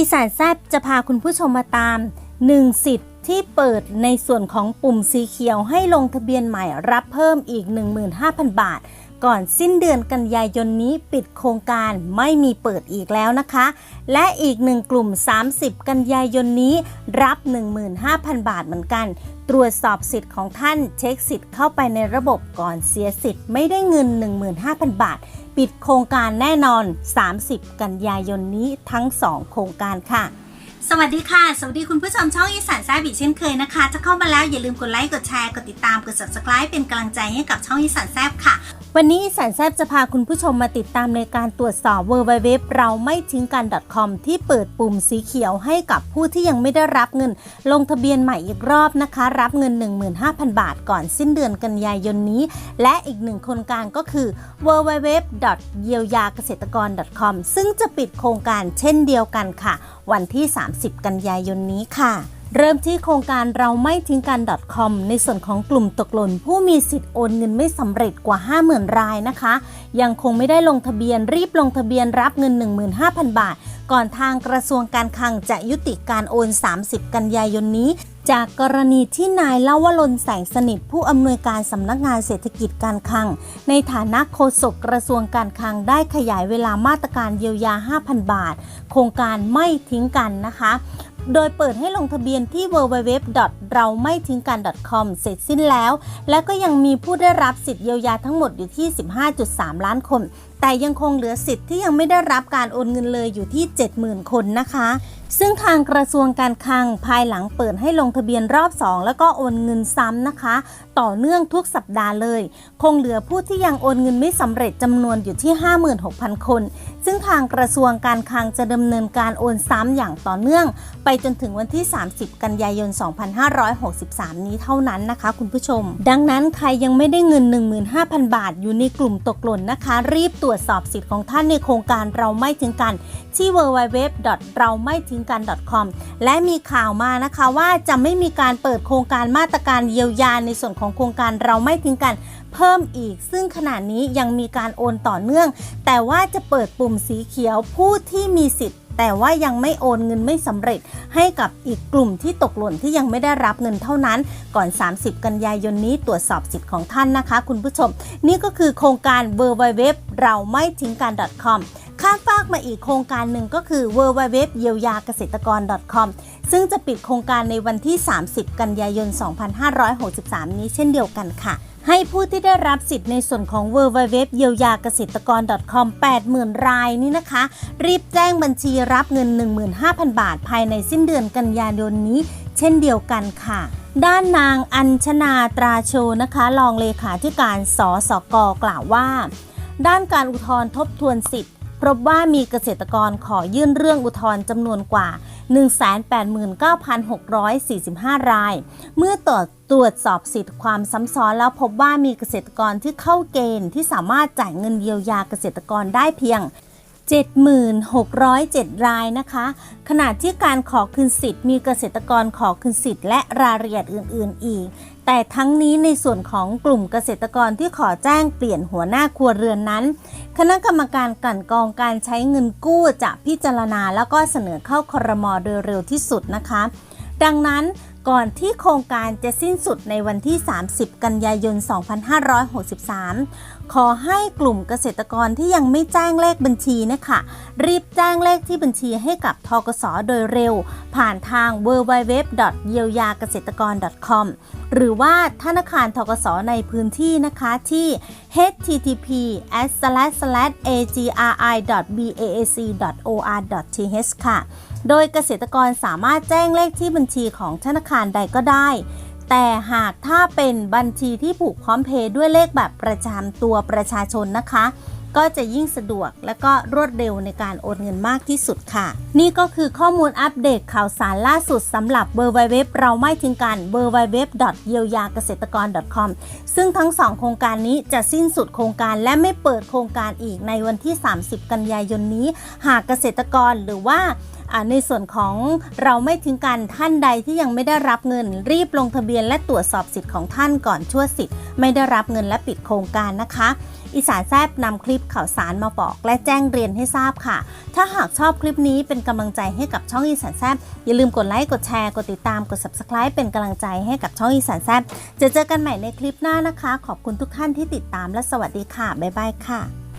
อีสานแซบจะพาคุณผู้ชมมาตาม 1 สิทธิ์ที่เปิดในส่วนของปุ่มสีเขียวให้ลงทะเบียนใหม่รับเพิ่มอีก 15,000 บาท ก่อนสิ้นเดือนกันยายนนี้ปิดโครงการไม่มีเปิดอีกแล้วนะคะ และอีกหนึ่งกลุ่ม 30 กันยายนนี้รับ 15,000 บาทเหมือนกัน ตรวจสอบสิทธิ์ของท่านเช็คสิทธิ์เข้าไปในระบบก่อนเสียสิทธิ์ไม่ได้เงิน 15,000 บาท ปิดโครงการแน่นอน 30 กันยายนนี้ทั้ง 2 โครงการค่ะ สวัสดีค่ะ สวัสดีคุณผู้ชมช่องอีสานแซ่บอีกเช่นเคยนะคะ จะเข้ามาแล้วอย่าลืมกดไลค์ กดแชร์ กดติดตาม กด subscribe เป็นกำลังใจให้กับช่องอีสานแซ่บค่ะ วันนี้อีสนแซบจะพาคุณผู้ชมมาติดตามในการตรวจสอบ w w w เราไม่ทิ้งกัน .com ที่เปิดปุ่มสีเขียวให้กับผู้ที่ยังไม่ได้รับเงิน ลงทะเบียนใหม่อีกรอบนะคะ รับเงิน 15,000 บาทก่อนสิ้นเดือนกันยายนนี้ และอีกหนึ่งโครงการก็คือ w w w เยียวยาเกษตรกร .com ซึ่งจะปิดโครงการเช่นเดียวกันค่ะ วันที่ 30 กันยายนนี้ค่ะ เริ่มที่โครงการเราไม่ทิ้งกัน .com ในส่วนของกลุ่มตกหล่นผู้มีสิทธิ์โอนเงินไม่สำเร็จกว่า 50,000 รายนะคะ ยังคงไม่ได้ลงทะเบียนรีบลงทะเบียนรับเงิน 15,000 บาท ก่อนทางกระทรวงการคลังจะยุติการโอน 30 กันยายนนี้ จากกรณีที่นายเล่าวลนแสงสนิทผู้อำนวยการสำนักงานเศรษฐกิจการคลัง ในฐานะโฆษกกระทรวงการคลังได้ขยายเวลามาตรการเยียวยา 5,000 บาท โครงการไม่ทิ้งกันนะคะ โดยเปิดให้ลงทะเบียนที่ www. เราไม่ทิ้งกัน .com เสร็จสิ้นแล้ว และก็ยังมีผู้ได้รับสิทธิเยียวยาทั้งหมดอยู่ที่ 15.3 ล้านคน แต่ยังคงเหลือสิทธิ์ที่ยังไม่ได้รับการโอนเงินเลยอยู่ที่ 70,000 คนนะคะ ซึ่งทางกระทรวงการคลังภายหลังเปิดให้ลงทะเบียนรอบ 2 แล้วก็โอนเงินซ้ำนะคะ ต่อเนื่องทุกสัปดาห์เลย คงเหลือผู้ที่ยังโอนเงินไม่สำเร็จจำนวนอยู่ที่ 56,000 คน ซึ่งทางกระทรวงการคลังจะดำเนินการโอนซ้ำอย่างต่อเนื่อง ไปจนถึงวันที่ 30 กันยายน 2563 นี้เท่านั้นนะคะ คุณผู้ชม ดังนั้นใครยังไม่ได้เงิน 15,000 บาท อยู่ในกลุ่มตกหล่นนะคะ รีบตรวจสอบสิทธิ์ของท่านในโครงการเราไม่ถึงกันที่ www. เราไม่ทิ้งกัน .com และมีข่าวมานะคะว่าจะไม่มีการเปิดโครงการมาตรการเยียวยาในส่วนของโครงการเราไม่ทิ้งกันเพิ่มอีก ซึ่งขณะนี้ยังมีการโอนต่อเนื่อง แต่ว่าจะเปิดปุ่มสีเขียวผู้ที่มีสิทธิ์ แต่ว่ายังไม่โอนเงินไม่สำเร็จ ให้กับอีกกลุ่มที่ตกหล่นที่ยังไม่ได้รับเงินเท่านั้น ก่อน 30 กันยายนนี้ตรวจสอบสิทธิ์ของท่านนะคะ คุณผู้ชม นี่ก็คือโครงการ w w w เราไม่ทิ้งกัน .com ข้ามฟากมาอีกโครงการหนึ่งก็คือ w w w เยียวยาเกษตรกร .com ซึ่งจะปิดโครงการในวันที่ 30 กันยายน 2563 นี้เช่นเดียวกันค่ะ ให้ผู้ที่ได้รับสิทธิ์ในส่วนของ w w w เยียวยาเกษตรกร .com 80,000 รายนี่นะคะ รีบแจ้งบัญชีรับเงิน 15,000 บาท ภายในสิ้นเดือนกันยายนนี้ เช่นเดียวกันค่ะด้านนางอัญชนาตราโชนะคะรองเลขาธิการสสกกล่าวว่า ด้านการอุทธรณ์ทบทวนสิทธิ์ พบว่ามีเกษตรกรขอยื่นเรื่องอุทธรณ์จำนวนกว่า 189,645 ราย เมื่อตรวจตรวจสอบสิทธิ์ความซ้ำซ้อนแล้วพบว่ามีเกษตรกรที่เข้าเกณฑ์ที่สามารถจ่ายเงินเยียวยาเกษตรกรได้เพียง 7,607 รายนะคะ ขณะที่การขอคืนสิทธิ์มีเกษตรกรขอคืนสิทธิ์และรายละเอียดอื่น ๆ อีก แต่ทั้งนี้ในส่วนของกลุ่มเกษตรกรที่ขอแจ้งเปลี่ยนหัวหน้าครัวเรือนนั้น คณะกรรมการกลั่นกองการใช้เงินกู้จะพิจารณาแล้วก็เสนอเข้าครมโดยเร็วที่สุดนะคะ ดังนั้น ก่อนที่โครงการจะสิ้นสุดในวันที่ 30 กันยายน 2563 ขอให้กลุ่มเกษตรกรที่ยังไม่แจ้งเลขบัญชีนะคะ รีบแจ้งเลขที่บัญชีให้กับทกสโดยเร็ว ผ่านทาง www. เยียวยาเกษตรกร .com หรือว่าธนาคารทกสในพื้นที่นะคะที่ http agri.baac.or.th ค่ะ โดยเกษตรกรสามารถแจ้งเลขที่บัญชีของธนาคารใดก็ได้ แต่หากถ้าเป็นบัญชีที่ผูกพร้อมเพย์ด้วยเลขแบบประจำตัวประชาชนนะคะ ก็จะยิ่งสะดวกและก็รวดเร็วในการโอนเงินมากที่สุดค่ะ นี่ก็คือข้อมูลอัปเดตข่าวสารล่าสุดสำหรับเบอร์ไวเว็บเราไม่ทิ้งกันเบอร์ไวเว็บเยียวยาเกษตรกร .com ซึ่งทั้งสองโครงการนี้จะสิ้นสุดโครงการและไม่เปิดโครงการอีกในวันที่ 30 กันยายนนี้ หากเกษตรกรหรือว่าอ่าในส่วนของเราไม่ทิ้งกันท่านใดที่ยังไม่ได้รับเงิน รีบลงทะเบียนและตรวจสอบสิทธิ์ของท่านก่อนชั่วสิทธิ์ไม่ได้รับเงินและปิดโครงการนะคะ อีสานแซบนำคลิปข่าวสารมาบอกและแจ้งเรียนให้ทราบค่ะ ถ้าหากชอบคลิปนี้เป็นกำลังใจให้กับช่องอีสานแซบอย่าลืมกดไลค์กดแชร์กดติดตามกด subscribe เป็นกำลังใจให้กับช่องอีสานแซบจะเจอกันใหม่ในคลิปหน้านะคะ ขอบคุณทุกท่านที่ติดตามและสวัสดีค่ะบ๊ายบายค่ะ